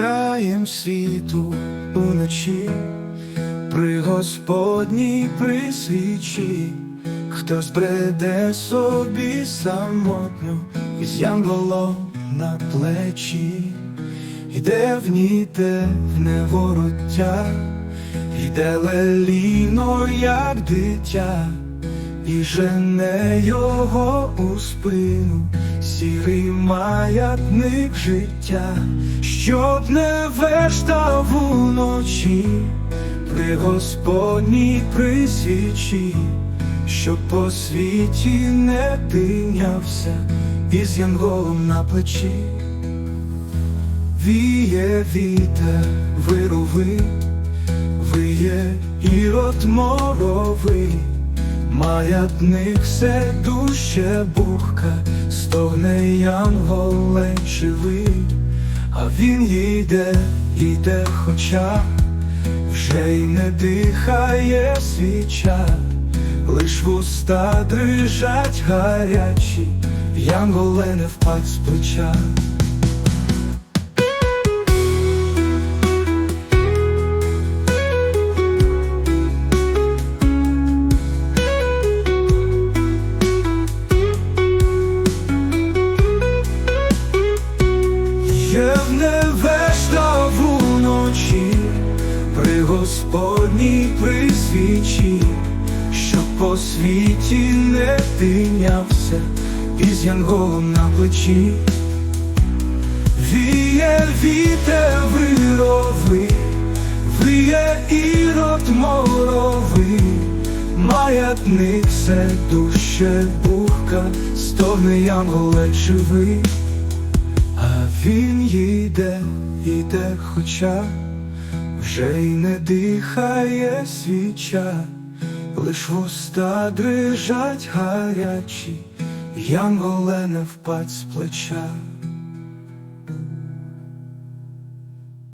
краєм світу уночі, при Господній при свічі, хтось бреде собі самотньо, із янголом на плечі, йде в ній темне вороття, йде леліно, як дитя, і жене його у спину, сірий маятник життя, щоб не вештав уночі, при Господній при свічі, щоб по світі не тинявся. Із янголом на плечі. Віє вітер вировий, виє ірод моровий, маятник все дуще бухка, стогне янгол живий, а він йде, йде, хоча вже й не дихає свіча, лиш вуста дрижать гарячі, янголе не впадь з плеча. Господній при свічі, щоб по світі не тинявся із янголом на плечі. Віє вітер вировий, віє ірод моровий, маятник все дуще бухка, стогне янголе живий. А він їде, іде, хоча вже й не дихає свіча, лиш вуста дрижать гарячі, янголе не впадь з плеча.